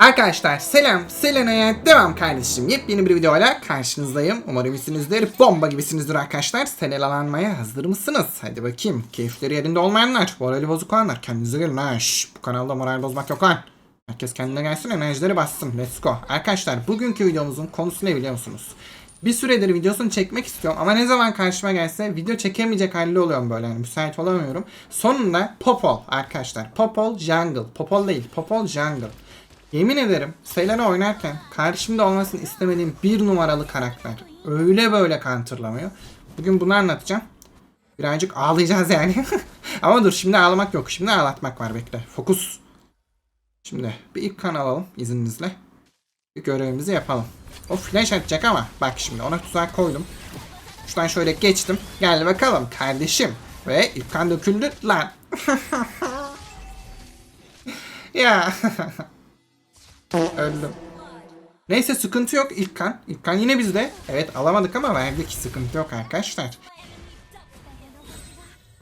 Arkadaşlar selam Selena'ya devam kardeşim. Yepyeni bir videoyla karşınızdayım. Umarım iyisinizdir. Bomba gibisinizdir arkadaşlar. Selenalanmaya hazır mısınız? Hadi bakayım. Keyifleri yerinde olmayanlar, morali bozuk olanlar kendinize gelin ha. Bu kanalda moral bozmak yok lan. Herkes kendine gelsin enerjileri bassın. Let's go. Arkadaşlar bugünkü videomuzun konusu ne biliyor musunuz? Bir süredir videosunu çekmek istiyorum ama ne zaman karşıma gelse video çekemeyecek halde oluyorum böyle yani müsait olamıyorum. Sonunda Popol arkadaşlar. Popol Jungle. Popol değil. Popol Jungle. Yemin ederim Selena oynarken karşımda olmasını istemediğim bir numaralı karakter. Öyle böyle counterlamıyor. Bugün bunu anlatacağım. Birazcık ağlayacağız yani. Ama dur şimdi ağlamak yok. Şimdi ağlatmak var bekle. Fokus. Şimdi bir ilk kan alalım izninizle. Bir görevimizi yapalım. O flash atacak ama bak şimdi ona tuzak koydum. Şuradan şöyle geçtim. Gel bakalım kardeşim. Ve ilk kan döküldü lan. ya. Öldüm. Neyse sıkıntı yok ilk kan. İlk kan yine bizde. Evet alamadık ama verdik. Sıkıntı yok arkadaşlar.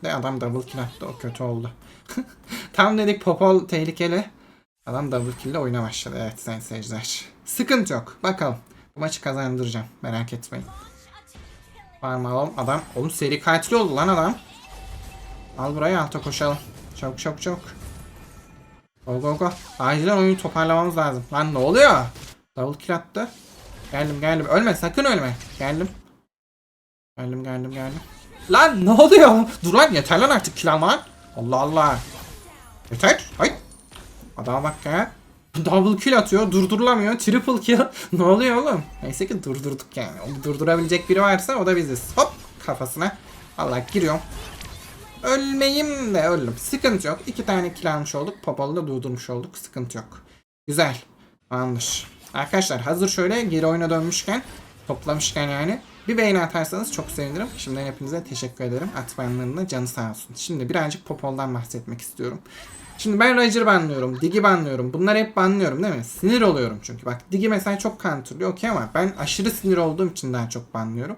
De adam double kill attı. O kötü oldu. Tam dedik Popol tehlikeli. Adam double kill ile oyuna başladı. Evet sayın seyirciler. Sıkıntı yok. Bakalım. Bu maçı kazandıracağım. Merak etmeyin. Alalım? Adam. Oğlum seri katil oldu lan adam. Al burayı alta koşalım. Çabuk çabuk çabuk. Go go go. Acilen oyunu toparlamamız lazım. Lan ne oluyor? Double kill attı. Geldim geldim. Ölme sakın ölme. Geldim. Geldim geldim geldim. Lan ne oluyor? Dur lan yeter lan artık kill alma. Allah Allah. Yeter. Hay. Adama bak ya. Double kill atıyor. Durdurulamıyor. Triple kill. ne oluyor oğlum? Neyse ki durdurduk yani. Durdurabilecek biri varsa o da biziz. Hop kafasına. Allah giriyorum. Ölmeyim de öldüm. Sıkıntı yok. İki tane kill olduk. Popol'u da durdurmuş olduk. Sıkıntı yok. Güzel. Tamamdır. Arkadaşlar hazır şöyle geri oyuna dönmüşken toplamışken yani bir beğeni atarsanız çok sevinirim. Şimdiden hepinize teşekkür ederim. Atmayanların da canı sağ olsun. Şimdi birazcık Popol'dan bahsetmek istiyorum. Şimdi ben Roger banlıyorum, Digi banlıyorum. Bunları hep banlıyorum değil mi? Sinir oluyorum çünkü. Bak Digi mesela çok counterlıyor okey ama ben aşırı sinir olduğum için daha çok banlıyorum.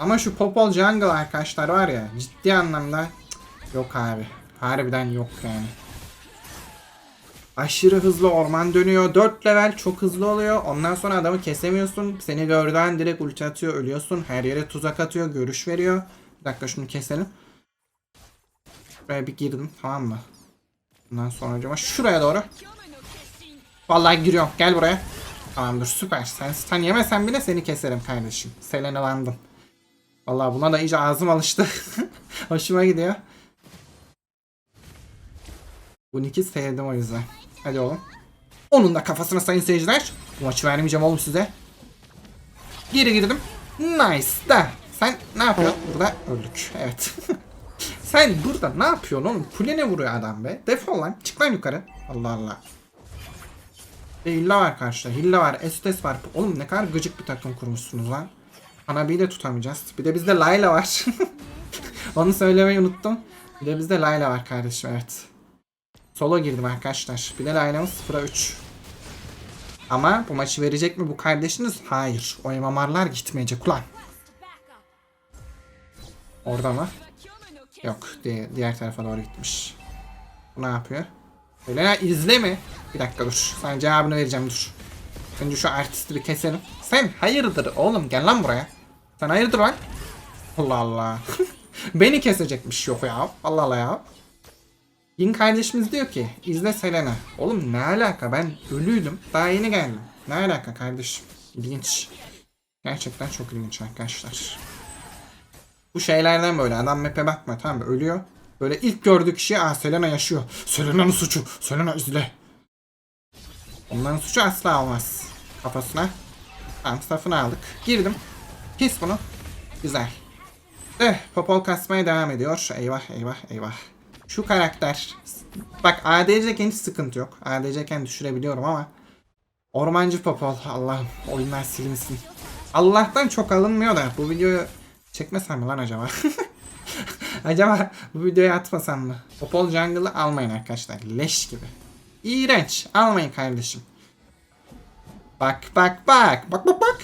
Ama şu Popol Jungle arkadaşlar var ya ciddi anlamda yok abi. Harbiden yok yani. Aşırı hızlı orman dönüyor. 4 level çok hızlı oluyor. Ondan sonra adamı kesemiyorsun. Seni gördüğün direkt ulti atıyor. Ölüyorsun. Her yere tuzak atıyor. Görüş veriyor. Bir dakika şunu keselim. Buraya bir girdim tamam mı? Bundan sonra acaba şuraya doğru. Vallahi giriyorum. Gel buraya. Tamamdır süper. Sen stun yemesen bile seni keserim kardeşim. Selenalandım. Vallahi buna da iyice ağzım alıştı. Hoşuma gidiyor. Bu Nick'i sevdim o yüzden. Hadi oğlum. Onun da kafasına sayın seyirciler. Bu maçı vermeyeceğim oğlum size. Geri girdim. Nice da. Sen ne yapıyorsun? Burada öldük. Evet. Sen burada ne yapıyorsun oğlum? Kulene vuruyor adam be. Defol lan. Çık lan yukarı. Allah Allah. Ve Hilla var karşıda. Hilla var. Estes var. Oğlum ne kadar gıcık bir takım kurmuşsunuz lan. Hanabi'yi de tutamayacağız. Bir de bizde Layla var. Onu söylemeyi unuttum. Bir de bizde Layla var kardeşim evet. Solo girdim arkadaşlar. Bir de Layla'mız 0'a 3. Ama bu maçı verecek mi bu kardeşiniz? Hayır. O MMR'lar gitmeyecek ulan. Orada mı? Yok. Diğer, tarafa doğru gitmiş. Bu ne yapıyor? Öyle izle mi? Bir dakika dur. Sana cevabını vereceğim dur. Önce şu artisti bir keselim. Sen hayırdır oğlum gel lan buraya. Sen hayırdır lan? Allah Allah. Beni kesecekmiş yok ya. Allah Allah ya. Yin kardeşimiz diyor ki izle Selena. Oğlum ne alaka ben ölüydüm. Daha yeni geldim. Ne alaka kardeşim? İlginç. Gerçekten çok ilginç arkadaşlar. Bu şeylerden böyle adam map'e bakma tamam? Ölüyor. Böyle ilk gördüğü kişi aa Selena yaşıyor. Selena'nın suçu. Selena izle. Onların suçu asla olmaz. Kafasına. Tamam staff'ını aldık. Girdim. Kes bunu. Güzel. Eh, Popol kasmaya devam ediyor. Eyvah eyvah eyvah. Şu karakter. Bak ADC'ken hiç sıkıntı yok. ADC'ken düşürebiliyorum ama. Ormancı Popol. Allah'ım oyunlar silinsin. Allah'tan çok alınmıyor da bu videoyu çekmesem mi lan acaba? acaba bu videoyu atmasam mı? Popol Jungle'ı almayın arkadaşlar. Leş gibi. İğrenç. Almayın kardeşim. Bak bak bak. Bak bak bak.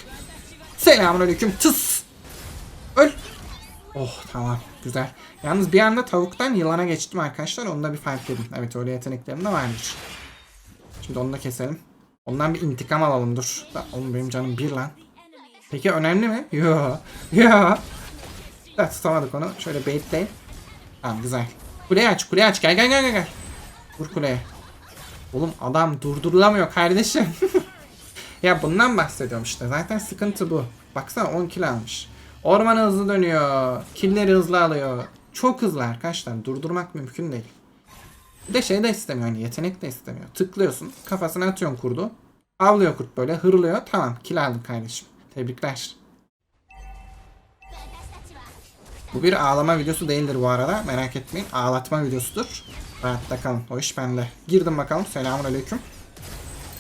Selamünaleyküm. Tıs. Öl. Oh tamam güzel. Yalnız bir anda tavuktan yılana geçtim arkadaşlar. Onu da bir fark edin. Evet öyle yeteneklerim de varmış. Şimdi onu da keselim. Ondan bir intikam alalım dur. Da, oğlum benim canım bir lan. Peki önemli mi? Yo. Yo. Da tutamadık onu. Şöyle baitleyin. Tamam güzel. Kuleyi aç kuleyi aç. Gel gel gel, gel. Vur kuleye. Oğlum adam durdurulamıyor kardeşim. ya bundan bahsediyorum işte. Zaten sıkıntı bu. Baksana 10 kill almış. Orman hızlı dönüyor. Killleri hızlı alıyor. Çok hızlı arkadaşlar. Durdurmak mümkün değil. Bir de şey de istemiyor. Hani yetenek de istemiyor. Tıklıyorsun. Kafasına atıyorsun kurdu. Avlıyor kurt böyle. Hırlıyor. Tamam. Kill aldın kardeşim. Tebrikler. Bu bir ağlama videosu değildir bu arada. Merak etmeyin. Ağlatma videosudur. Rahatta kalın. O iş bende. Girdim bakalım. Selamun aleyküm.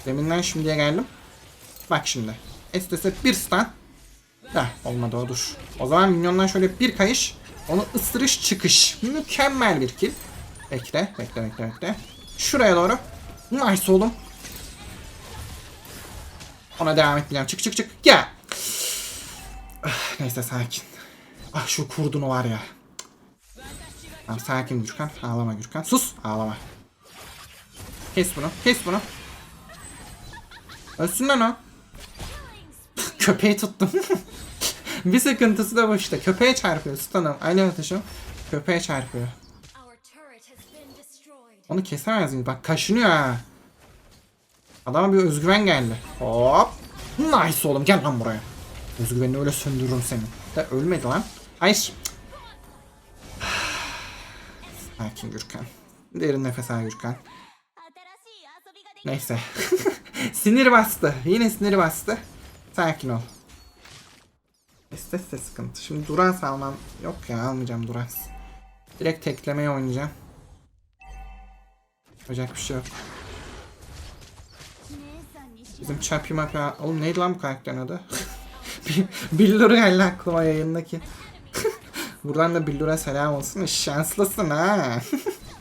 Deminden şimdiye geldim. Bak şimdi. Estese bir stun. Da olmadı o dur. O zaman minyondan şöyle bir kayış. Onu ısırış çıkış. Mükemmel bir kill. Bekle. Bekle bekle bekle. Şuraya doğru. Nice oğlum. Ona devam etmeyeceğim. Çık çık çık. Ya. Ah, Neyse sakin. Ah şu kurdunu var ya. Tamam sakin Gürkan. Ağlama Gürkan. Sus. Ağlama. Kes bunu. Kes bunu. Ölsün lan o köpeği tuttum. bir sıkıntısı da bu işte. Köpeğe çarpıyor Stan'ım. Alev ateşim. Köpeğe çarpıyor. Onu kesemez miyim? Bak kaşınıyor ha. Adama bir özgüven geldi. Hop. Nice oğlum gel lan buraya. Özgüvenini öyle söndürürüm seni. De ölmedi lan. Hayır. Sakin Gürkan. Derin nefes al Gürkan. Neyse. sinir bastı. Yine sinir bastı. Sakin ol. Estes sıkıntı. Şimdi Duras almam. Yok ya almayacağım Duras. Direkt teklemeye oynayacağım. Yapacak bir şey yok. Bizim Chappy Mappy... Oğlum neydi lan bu karakterin adı? Billur geldi aklıma yayındaki. Buradan da Billur'a selam olsun. Şanslısın ha.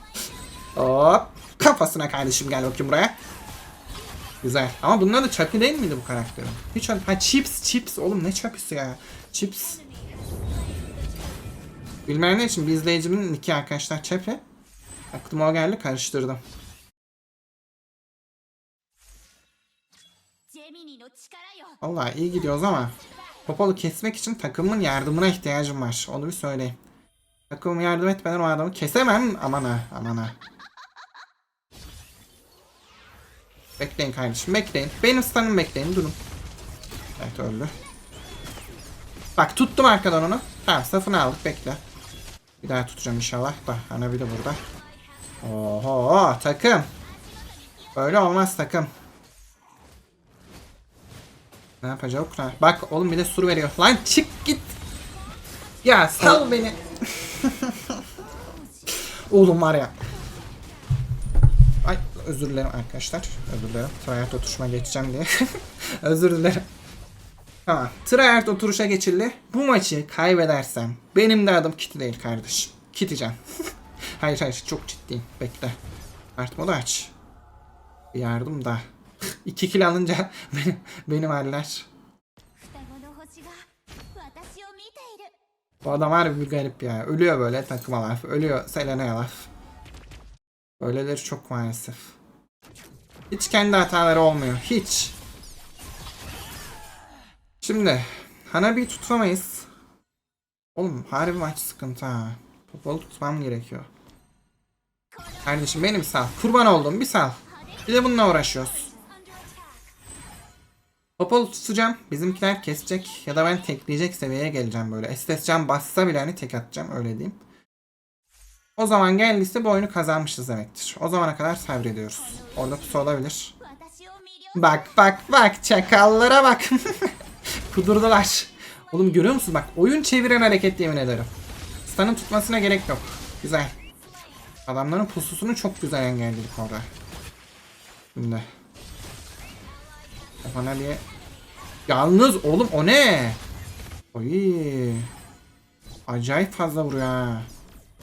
Hop. Kafasına kardeşim gel bakayım buraya. Güzel. Ama bunlar da çakı değil miydi bu karakterin? Hiç an... Ha chips chips oğlum ne çakısı ya. Chips. Bilmem ne için bir izleyicimin iki arkadaşlar çepe. Aklıma o geldi karıştırdım. Allah iyi gidiyoruz ama Popol'u kesmek için takımın yardımına ihtiyacım var. Onu bir söyleyeyim. Takımım yardım etmeden o adamı kesemem. Aman ha aman ha. Bekleyin kardeşim, bekleyin. Benim stun'ımı bekleyin, durun. Evet öldü. Bak tuttum arkadan onu. Tamam safını aldık, bekle. Bir daha tutacağım inşallah da. Ana bir de burada. Oho takım. Böyle olmaz takım. Ne yapacak? Bak oğlum bir de sur veriyor. Lan çık git. Ya sal beni. oğlum var ya özür dilerim arkadaşlar. Özür dilerim. Tryhard oturuşuma geçeceğim diye. özür dilerim. Tamam. Tryhard oturuşa geçildi. Bu maçı kaybedersem benim de adım Kitty değil kardeşim. Kitty'cem. hayır hayır çok ciddiyim. Bekle. Art modu aç. Yardım da. İki kil alınca benim, benim haller. Bu adam harbi bir garip ya. Ölüyor böyle takıma laf. Ölüyor Selena'ya laf. Öyleleri çok maalesef. Hiç kendi hataları olmuyor. Hiç. Şimdi Hanabi'yi tutamayız. Oğlum harbi maç sıkıntı ha. Popolu tutmam gerekiyor. Kardeşim benim sal. Kurban oldum bir sal. Bir de bununla uğraşıyoruz. Popolu tutacağım. Bizimkiler kesecek ya da ben tekleyecek seviyeye geleceğim böyle. Estes can bassa bile hani tek atacağım öyle diyeyim. O zaman geldiyse bu oyunu kazanmışız demektir. O zamana kadar sabrediyoruz. Orada pusu olabilir. Bak bak bak çakallara bak. Kudurdular. Oğlum görüyor musun bak oyun çeviren hareket yemin ederim. Stan'ın tutmasına gerek yok. Güzel. Adamların pususunu çok güzel engelledik orada. Şimdi. Bana diye. Yalnız oğlum o ne? Oy. Acayip fazla vuruyor ha.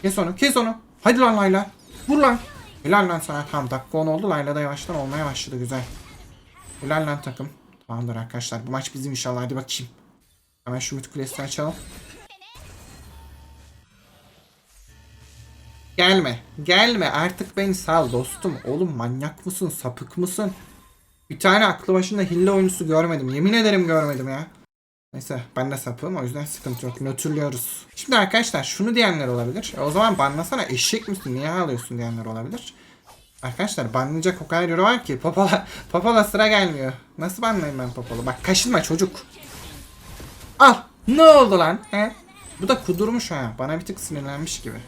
Kes onu kes onu. Hadi lan Layla. Vur lan. Helal lan sana. Tamam dakika 10 oldu. Layla da yavaştan olmaya başladı güzel. Helal lan takım. Tamamdır arkadaşlar. Bu maç bizim inşallah. Hadi bakayım. Hemen şu kulesini açalım. Gelme. Gelme. Artık beni sal dostum. Oğlum manyak mısın? Sapık mısın? Bir tane aklı başında hille oyuncusu görmedim. Yemin ederim görmedim ya. Neyse ben de sapığım o yüzden sıkıntı yok. Nötrlüyoruz. Şimdi arkadaşlar şunu diyenler olabilir. E, o zaman banlasana eşek misin? Niye ağlıyorsun diyenler olabilir. Arkadaşlar banlayacak o kadar yürü var ki Popola, Popola sıra gelmiyor. Nasıl banlayayım ben Popola'ı? Bak kaşınma çocuk. Al. Ne oldu lan? He? Bu da kudurmuş ha. Bana bir tık sinirlenmiş gibi.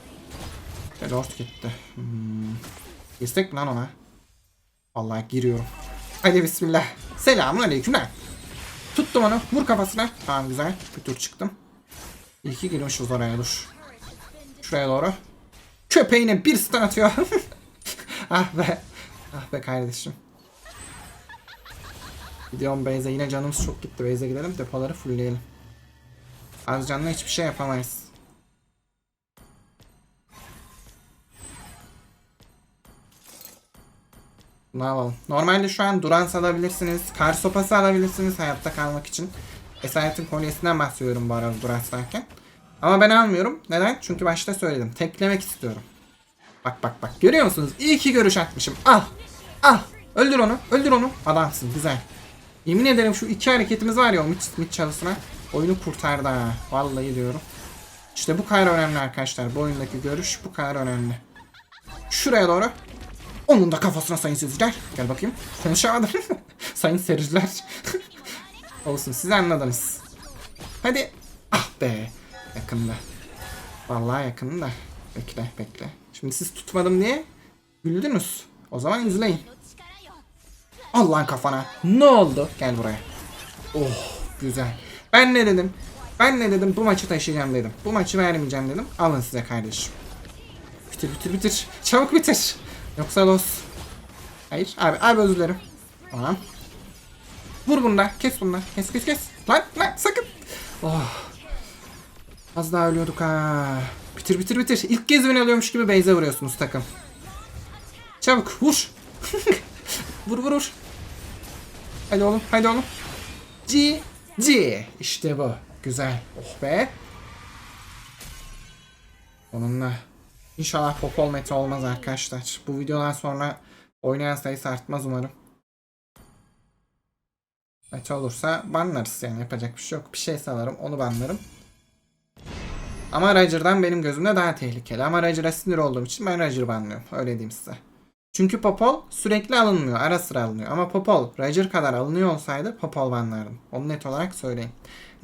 Ve Lord gitti. Hmm. Girsek mi lan ona? Vallahi giriyorum. Hadi bismillah. Selamun aleyküm lan. Tuttum onu. Vur kafasına. Tamam güzel. Bir tur çıktım. İyi ki girmişiz oraya dur. Şuraya doğru. Köpeğine bir stun atıyor. ah be. Ah be kardeşim. Gidiyorum Beyze. Yine canımız çok gitti. Beyze gidelim. Depoları fullleyelim. Az canlı hiçbir şey yapamayız. Yapalım? Normalde şu an Durans alabilirsiniz. Kar sopası alabilirsiniz hayatta kalmak için. Esaretin kolyesinden bahsediyorum bu arada Durans derken. Ama ben almıyorum. Neden? Çünkü başta söyledim. Teklemek istiyorum. Bak bak bak. Görüyor musunuz? İyi ki görüş atmışım. Al. Al. Öldür onu. Öldür onu. Adamsın. Güzel. Yemin ederim şu iki hareketimiz var ya o mid, mid çalısına. Oyunu kurtardı ha. Vallahi diyorum. İşte bu kadar önemli arkadaşlar. Bu oyundaki görüş bu kadar önemli. Şuraya doğru. Onun da kafasına sayın seyirciler. Gel bakayım. Konuşamadım. sayın seyirciler. Olsun siz anladınız. Hadi. Ah be. Yakında. Vallahi yakında. Bekle bekle. Şimdi siz tutmadım diye güldünüz. O zaman izleyin. Allah'ın kafana. Ne oldu? Gel buraya. Oh güzel. Ben ne dedim? Ben ne dedim? Bu maçı taşıyacağım dedim. Bu maçı vermeyeceğim dedim. Alın size kardeşim. Bitir bitir bitir. Çabuk bitir. Yoksa los. Hayır abi abi özür dilerim. Tamam. Vur bunda. Kes bunda. Kes kes kes. Lan lan sakın. Oh. Az daha ölüyorduk ha. Bitir bitir bitir. İlk kez beni alıyormuş gibi Beyze vuruyorsunuz takım. Çabuk vur. vur vur vur. Hadi oğlum hadi oğlum. G G işte bu. Güzel. Oh be. Onunla İnşallah popol metre olmaz arkadaşlar. Bu videodan sonra oynayan sayısı artmaz umarım. Mete olursa banlarız yani yapacak bir şey yok. Bir şey salarım onu banlarım. Ama Roger'dan benim gözümde daha tehlikeli. Ama Roger'a sinir olduğum için ben Roger banlıyorum. Öyle diyeyim size. Çünkü Popol sürekli alınmıyor. Ara sıra alınıyor. Ama Popol Roger kadar alınıyor olsaydı Popol banlardım. Onu net olarak söyleyeyim.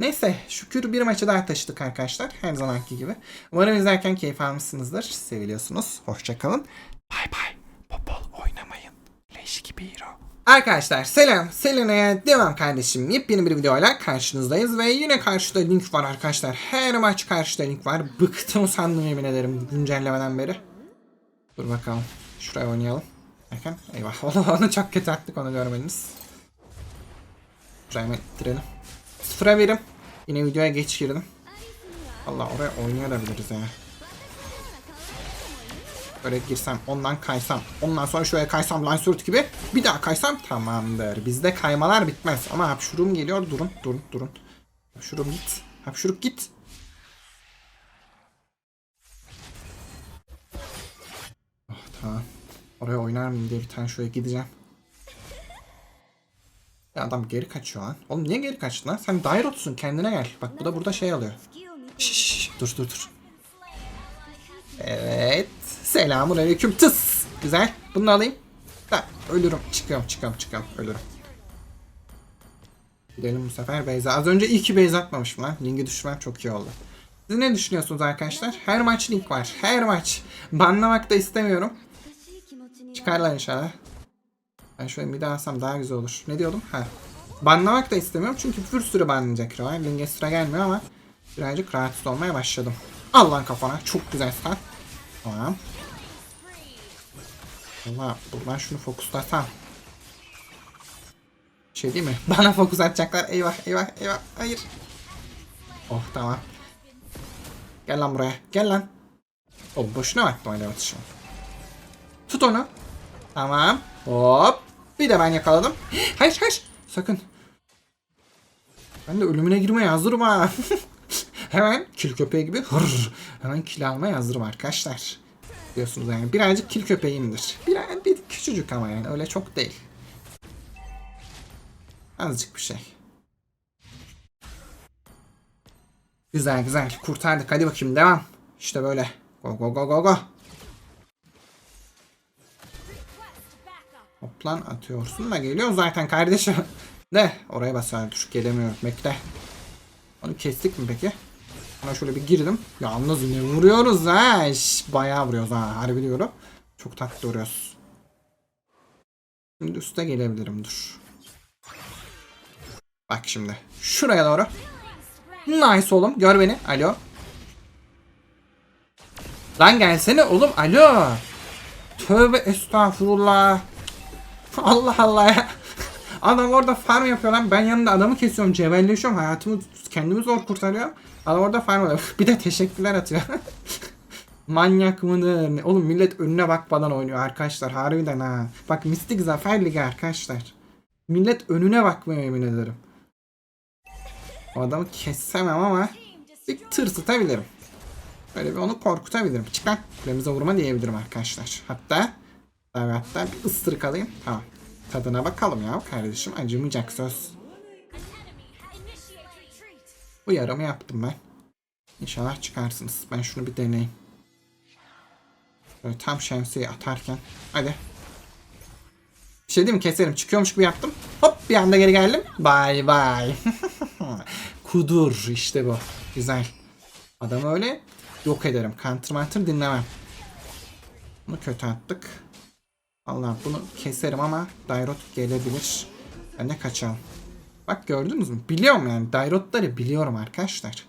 Neyse şükür bir maçı daha taşıdık arkadaşlar. Her zamanki gibi. Umarım izlerken keyif almışsınızdır. Seviliyorsunuz. Hoşçakalın. Bay bay. Popol oynamayın. Leş gibi hero. Arkadaşlar selam. Selena'ya devam kardeşim. Yepyeni bir videoyla karşınızdayız. Ve yine karşıda link var arkadaşlar. Her maç karşıda link var. Bıktım sandım yemin ederim güncellemeden beri. Dur bakalım. Şuraya oynayalım. Erken. Eyvah. Onu, çok kötü attık onu görmediniz. Şuraya ittirelim. Verim. Yine videoya geç girdim. Allah oraya oynayabiliriz ya. Böyle girsem, ondan kaysam, ondan sonra şuraya kaysam Lansurt gibi bir daha kaysam tamamdır. Bizde kaymalar bitmez. Ama hapşurum geliyor. Durun, durun, durun. Hapşurum git. Hapşuruk git. Oh, tamam. Oraya oynar mıyım diye bir tane şuraya gideceğim. Ya adam geri kaçıyor lan. Oğlum niye geri kaçtın lan? Sen Dairot'sun kendine gel. Bak bu da burada şey alıyor. Şşş, dur dur dur. Evet. Selamun aleyküm tıs. Güzel. Bunu alayım. Ha, ölürüm. Çıkıyorum çıkıyorum çıkıyorum. Ölürüm. Gidelim bu sefer Beyza. Az önce iyi ki Beyza atmamışım lan. Link'i düşmem çok iyi oldu. Siz ne düşünüyorsunuz arkadaşlar? Her maç link var. Her maç. Banlamak da istemiyorum. Çıkarlar inşallah. Ben şöyle daha alsam daha güzel olur. Ne diyordum? Ha. Banlamak da istemiyorum çünkü bir sürü banlayacak Roy. Link'e sıra gelmiyor ama birazcık rahatsız olmaya başladım. Al kafana. Çok güzel start. Tamam. Valla buradan şunu fokuslasam. Şey değil mi? Bana fokus atacaklar. Eyvah eyvah eyvah. Hayır. Oh tamam. Gel lan buraya. Gel lan. O boşuna baktım öyle atışım. Tut onu. Tamam. Hop. Bir de ben yakaladım. Hayır hayır. Sakın. Ben de ölümüne girmeye hazırım ha. Hemen kil köpeği gibi hırr. Hemen kil almaya hazırım arkadaşlar. Diyorsunuz yani. Birazcık kil köpeğimdir. Biraz bir küçücük ama yani öyle çok değil. Azıcık bir şey. Güzel güzel kurtardık hadi bakayım devam. İşte böyle. Go go go go go. Hoplan atıyorsun da geliyor zaten kardeşim. De oraya basar dur gelemiyorum bekle. Onu kestik mi peki? Ona şöyle bir girdim. Yalnız yine vuruyoruz ha. Şş, bayağı vuruyoruz ha. Harbi diyorum. Çok tatlı vuruyoruz. Şimdi üste gelebilirim dur. Bak şimdi. Şuraya doğru. Nice oğlum. Gör beni. Alo. Lan gelsene oğlum. Alo. Tövbe estağfurullah. Allah Allah ya. Adam orada farm yapıyor lan. Ben yanında adamı kesiyorum. Cebelleşiyorum. Hayatımı kendimi zor kurtarıyorum. Adam orada farm yapıyor. Bir de teşekkürler atıyor. Manyak mıdır? Oğlum millet önüne bakmadan oynuyor arkadaşlar. Harbiden ha. Bak Mistik Zafer Ligi arkadaşlar. Millet önüne bakmıyor yemin ederim. O adamı kessemem ama bir tırsıtabilirim. Böyle bir onu korkutabilirim. Çıkar kulemize vurma diyebilirim arkadaşlar. Hatta tabii hatta bir ısırık alayım. Tamam. Tadına bakalım ya kardeşim. Acımayacak söz. Uyarımı yaptım ben. İnşallah çıkarsınız. Ben şunu bir deneyeyim. Böyle tam şemsiye atarken. Hadi. Bir şey diyeyim mi? Keserim. Çıkıyormuş gibi yaptım. Hop bir anda geri geldim. Bay bay. Kudur işte bu. Güzel. Adamı öyle yok ederim. Counter dinlemem. Bunu kötü attık. Allah bunu keserim ama Dairot gelebilir. Ben de kaçalım. Bak gördünüz mü? Biliyorum yani. Dairotları biliyorum arkadaşlar.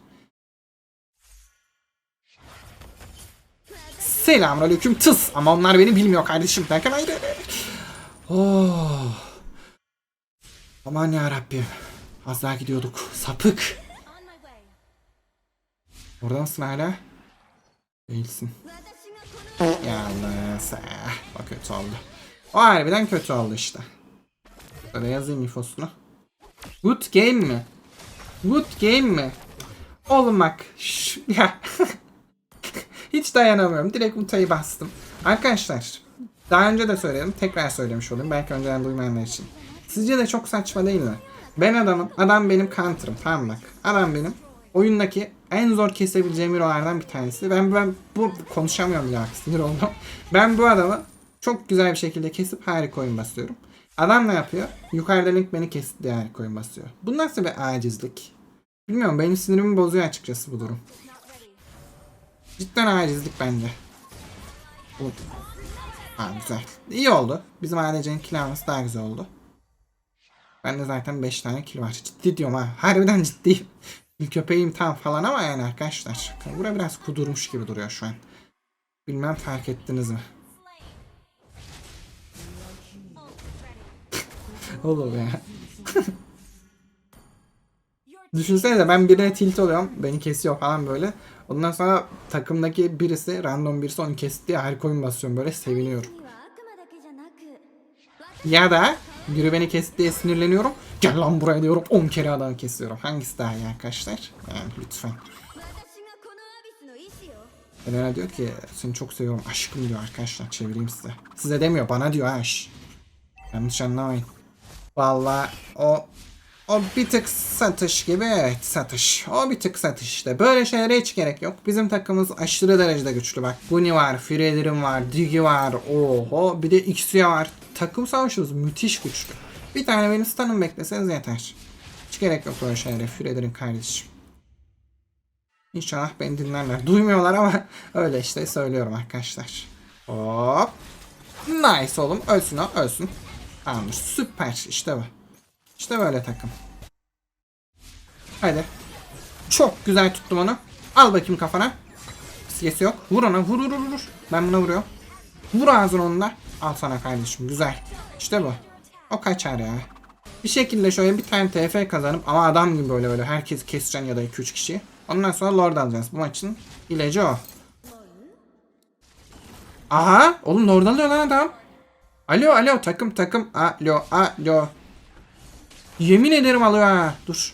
Selamünaleyküm tıs. Ama onlar beni bilmiyor kardeşim. Derken ayrı. Oh. Aman ya Rabbim. Az daha gidiyorduk. Sapık. Orada mısın hala? Değilsin. Yalnız. o kötü oldu. O harbiden kötü oldu işte. Böyle yazayım infosunu. Good game mi? Good game mi? Şş, ya. Hiç dayanamıyorum. Direkt mutayı bastım. Arkadaşlar. Daha önce de söyledim. Tekrar söylemiş olayım. Belki önceden duymayanlar için. Sizce de çok saçma değil mi? Ben adamım. Adam benim counter'ım. Tamam bak. Adam benim. Oyundaki en zor kesebileceğim hero'lardan bir tanesi. Ben ben bu konuşamıyorum ya sinir oldum. Ben bu adamı çok güzel bir şekilde kesip harika oyun basıyorum. Adam ne yapıyor? Yukarıda link beni kesti harika oyun basıyor. Bu nasıl bir acizlik? Bilmiyorum benim sinirimi bozuyor açıkçası bu durum. Cidden acizlik bence. Bu- Ha güzel. İyi oldu. Bizim ADC'nin kill daha güzel oldu. Bende zaten 5 tane kill var. Ciddi diyorum ha. Harbiden ciddiyim. Bir köpeğim tam falan ama yani arkadaşlar. Kangura biraz kudurmuş gibi duruyor şu an. Bilmem fark ettiniz mi? Olur ya. Düşünsenize ben birine tilt oluyorum. Beni kesiyor falan böyle. Ondan sonra takımdaki birisi random birisi onu kesti diye her koyun basıyorum böyle seviniyorum. Ya da biri beni kesti diye sinirleniyorum. Gel lan buraya diyorum 10 kere adam kesiyorum. Hangisi daha iyi arkadaşlar? Yani lütfen. Elena diyor ki seni çok seviyorum aşkım diyor arkadaşlar çevireyim size. Size demiyor bana diyor aş. Yanlış anlamayın. Vallahi o o bir tık satış gibi evet satış. O bir tık satış işte. Böyle şeylere hiç gerek yok. Bizim takımımız aşırı derecede güçlü bak. Guni var, Fredrin var, Digi var. Oho bir de Xia var. Takım savaşımız müthiş güçlü. Bir tane beni stun'ım bekleseniz yeter. Hiç gerek yok böyle şeylere Fredrin kardeşim. İnşallah beni dinlerler. Duymuyorlar ama öyle işte söylüyorum arkadaşlar. Hop. Nice oğlum. Ölsün o. Ölsün. Tamamdır. Süper. İşte bu. İşte böyle takım. Hadi. Çok güzel tuttum onu. Al bakayım kafana. Siyesi yok. Vur ona. Vur vur. vur. Ben buna vuruyorum. Vur ağzını onunla. Al sana kardeşim. Güzel. İşte bu. O kaçar ya. Bir şekilde şöyle bir tane TF kazanıp ama adam gibi böyle böyle herkes keseceksin ya da 2-3 kişi. Ondan sonra Lord alacağız. Bu maçın ilacı o. Aha! Oğlum Lord alıyor lan adam. Alo alo takım takım. Alo alo. Yemin ederim alıyor ha. Dur.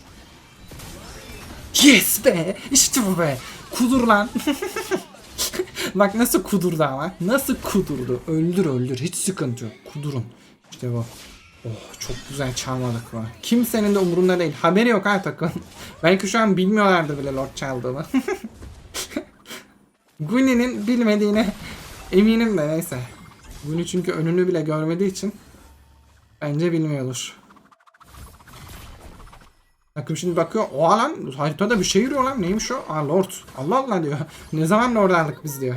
Yes be. İşte bu be. Kudur lan. Bak nasıl kudurdu ama. Nasıl kudurdu. Öldür öldür. Hiç sıkıntı yok. Kudurun. İşte bu. Oh çok güzel çalmadık bu. Kimsenin de umurunda değil. Haberi yok ha takım. Belki şu an bilmiyorlardı bile Lord çaldığını. Gwynny'nin bilmediğine eminim de neyse. Bunu çünkü önünü bile görmediği için bence bilmiyordur. Takım şimdi bakıyor. O lan haritada bir şey yürüyor lan. Neymiş o? Aa Lord. Allah Allah diyor. ne zaman Lord'ardık biz diyor.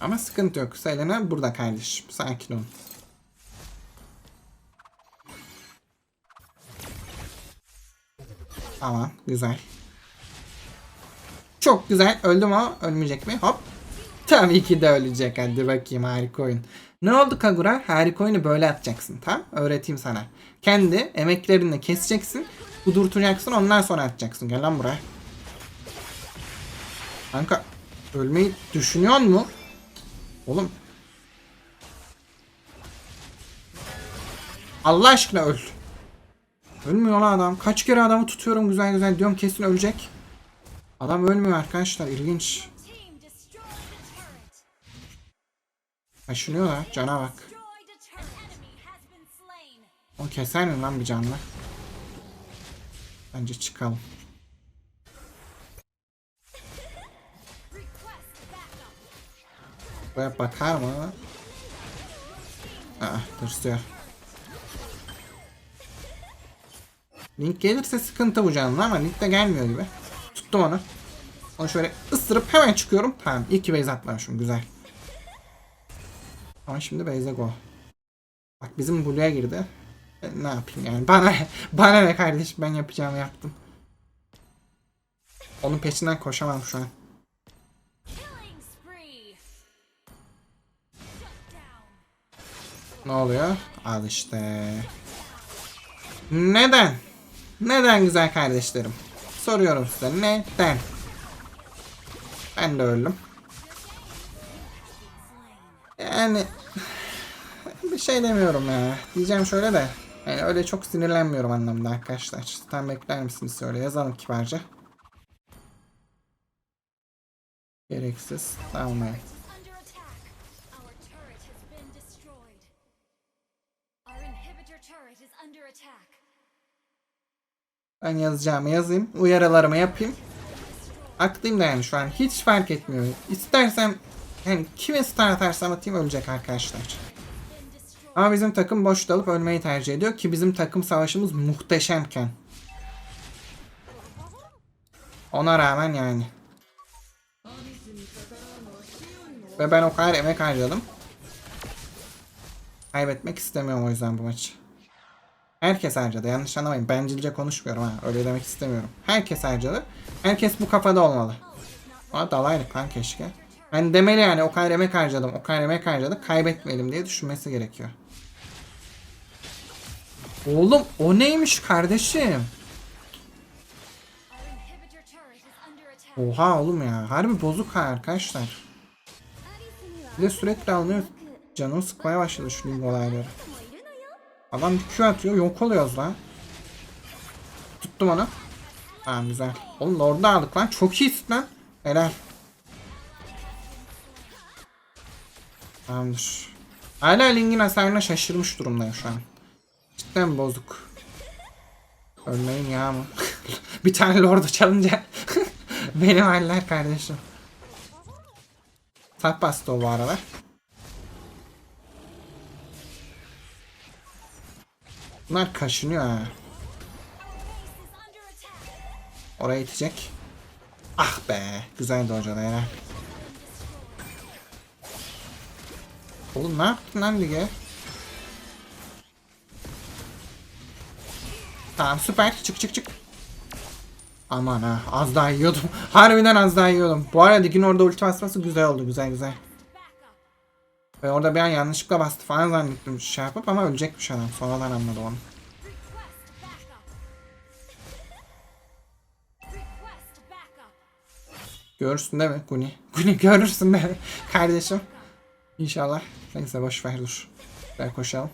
Ama sıkıntı yok. Selena burada kardeşim. Sakin olun. Tamam. Güzel. Çok güzel. Öldüm ama ölmeyecek mi? Hop. Tabii ki de ölecek. Hadi bakayım harika oyun. Ne oldu Kagura? Harika oyunu böyle atacaksın. Tamam? Öğreteyim sana. Kendi emeklerinle keseceksin. Kudurtacaksın. Ondan sonra atacaksın. Gel lan buraya. Kanka ölmeyi düşünüyor mu? Oğlum. Allah aşkına öl. Ölmüyor lan adam. Kaç kere adamı tutuyorum güzel güzel diyorum kesin ölecek. Adam ölmüyor arkadaşlar ilginç. Kaşınıyor da cana bak. O keser mi lan bir canlı? Bence çıkalım. Buraya bakar mı? Aa, tırsıyor. Link gelirse sıkıntı bu canlı ama Link de gelmiyor gibi. Tuttum onu. Onu şöyle ısırıp hemen çıkıyorum. Tamam iki base atlamışım güzel. Ama şimdi base'e go. Bak bizim Blue'ya girdi. Ben ne yapayım yani bana bana ne kardeşim ben yapacağımı yaptım. Onun peşinden koşamam şu an. Ne oluyor? Al işte. Neden? Neden güzel kardeşlerim? Soruyorum size neden? Ben de öldüm. Yani bir şey demiyorum ya. Diyeceğim şöyle de. Yani öyle çok sinirlenmiyorum anlamda arkadaşlar. Sizden bekler misiniz şöyle yazalım kibarca. Gereksiz. Attack Ben yazacağımı yazayım. Uyarılarımı yapayım. Aklıyım yani şu an. Hiç fark etmiyor. İstersem yani kime star atarsam atayım ölecek arkadaşlar. Ama bizim takım boş dalıp ölmeyi tercih ediyor ki bizim takım savaşımız muhteşemken. Ona rağmen yani. Ve ben o kadar emek harcadım. Kaybetmek istemiyorum o yüzden bu maçı. Herkes harcadı. Yanlış anlamayın. Bencilce konuşmuyorum ha. Öyle demek istemiyorum. Herkes harcadı. Herkes bu kafada olmalı. Aa dalaydık lan keşke. Ben demeli yani o kadar emek harcadım. O kadar emek harcadık. Kaybetmeyelim diye düşünmesi gerekiyor. Oğlum o neymiş kardeşim? Oha oğlum ya. Harbi bozuk ha arkadaşlar. Bir de sürekli alınıyor. Canımı sıkmaya başladı şu olayları. Adam bir Q atıyor. Yok oluyoruz lan. Tuttum onu. Tamam güzel. Oğlum orada aldık lan. Çok iyisin lan. Helal. Tamamdır. Hala Ling'in hasarına şaşırmış durumdayım şu an. Cidden bozuk. Ölmeyin ya mı? bir tane Lord'u çalınca benim haller kardeşim. Tap bastı o bu arada. Bunlar kaşınıyor ha. Oraya itecek. Ah be. Güzeldi hoca da Oğlum ne yaptın lan lige? Tamam süper. Çık çık çık. Aman ha az daha yiyordum. Harbiden az daha yiyordum. Bu arada Digin orada ulti basması güzel oldu. Güzel güzel. Ve orada bir an yanlışlıkla bastı falan zannettim şey yapıp ama ölecekmiş adam. Sonradan anladım onu. Görürsün değil mi Guni? Guni görürsün mi? Kardeşim. İnşallah. Neyse boş ver dur. Ben koşalım.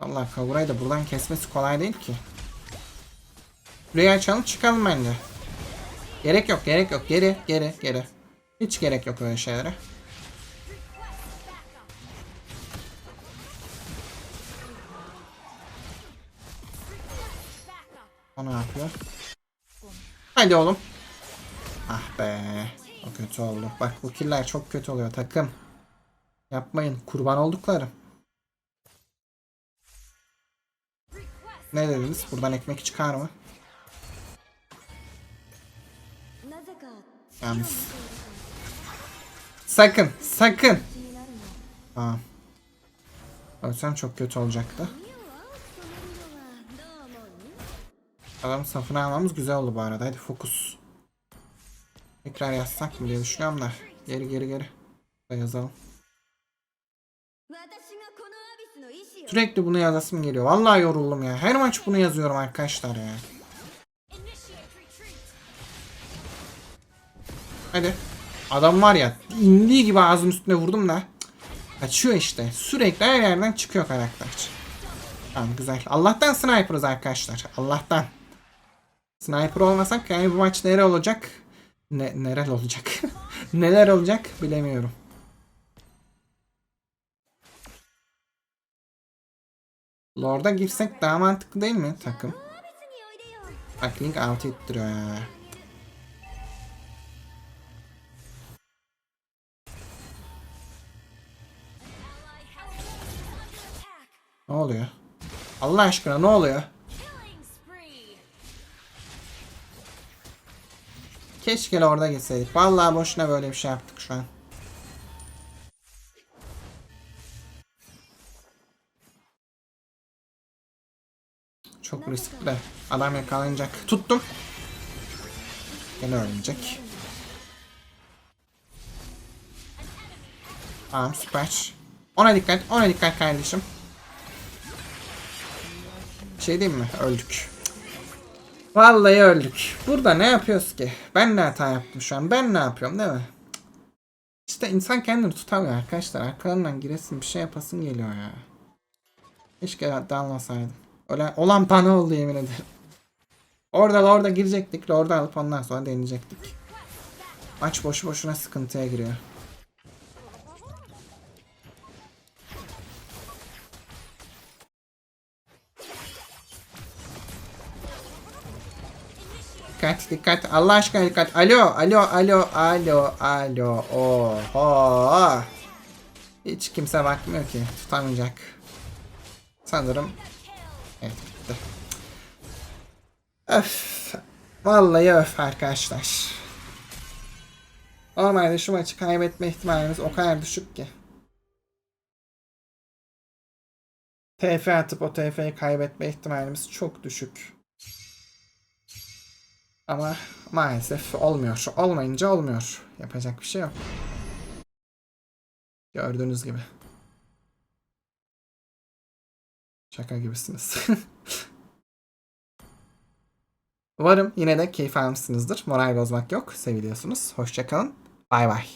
Allah Kagura'yı da buradan kesmesi kolay değil ki. Burayı açalım çıkalım bence. Gerek yok gerek yok geri geri geri. Hiç gerek yok öyle şeylere. Onu yapıyor. Haydi oğlum. Ah be. O kötü oldu. Bak bu killer çok kötü oluyor takım. Yapmayın. Kurban oldukları. Ne dediniz? Buradan ekmek çıkar mı? Yalnız. Sakın. Sakın. Aa. Ölsem çok kötü olacaktı. Adam safına almamız güzel oldu bu arada. Hadi fokus. Tekrar yazsak mı diye düşünüyorum da. Geri geri geri. Da yazalım. Sürekli bunu yazasım geliyor. Vallahi yoruldum ya. Her maç bunu yazıyorum arkadaşlar ya. Hadi. Adam var ya indiği gibi ağzım üstüne vurdum da. Kaçıyor işte. Sürekli her yerden çıkıyor karakter. Tamam güzel. Allah'tan sniper'ız arkadaşlar. Allah'tan. Sniper olmasak yani bu maç nere olacak? Ne, nerel olacak? Neler olacak bilemiyorum. Lord'a girsek daha mantıklı değil mi takım? Bak Link out ettiriyor ya. Ne oluyor? Allah aşkına ne oluyor? Keşke orada gitseydik. Vallahi boşuna böyle bir şey yaptık şu an. Çok riskli. Adam yakalanacak. Tuttum. Gene ölmeyecek. Tamam süper. Ona dikkat. Ona dikkat kardeşim. Şey diyeyim mi? Öldük. Vallahi öldük. Burada ne yapıyoruz ki? Ben de hata yaptım şu an. Ben ne yapıyorum değil mi? İşte insan kendini tutamıyor arkadaşlar. Arkalarından giresin bir şey yapasın geliyor ya. Keşke dalmasaydım. Öyle olan bana oldu yemin ederim. Orada orada girecektik. Orada alıp ondan sonra deneyecektik. Maç boşu boşuna sıkıntıya giriyor. Dikkat dikkat. Allah aşkına dikkat. Alo alo alo alo alo. Oho. Hiç kimse bakmıyor ki. Tutamayacak. Sanırım. Evet bitti. Öf. Vallahi öf arkadaşlar. Normalde şu maçı kaybetme ihtimalimiz o kadar düşük ki. TF atıp o TF'yi kaybetme ihtimalimiz çok düşük. Ama maalesef olmuyor. Olmayınca olmuyor. Yapacak bir şey yok. Gördüğünüz gibi. Şaka gibisiniz. Umarım yine de keyif almışsınızdır. Moral bozmak yok. Seviliyorsunuz. Hoşçakalın. Bay bay.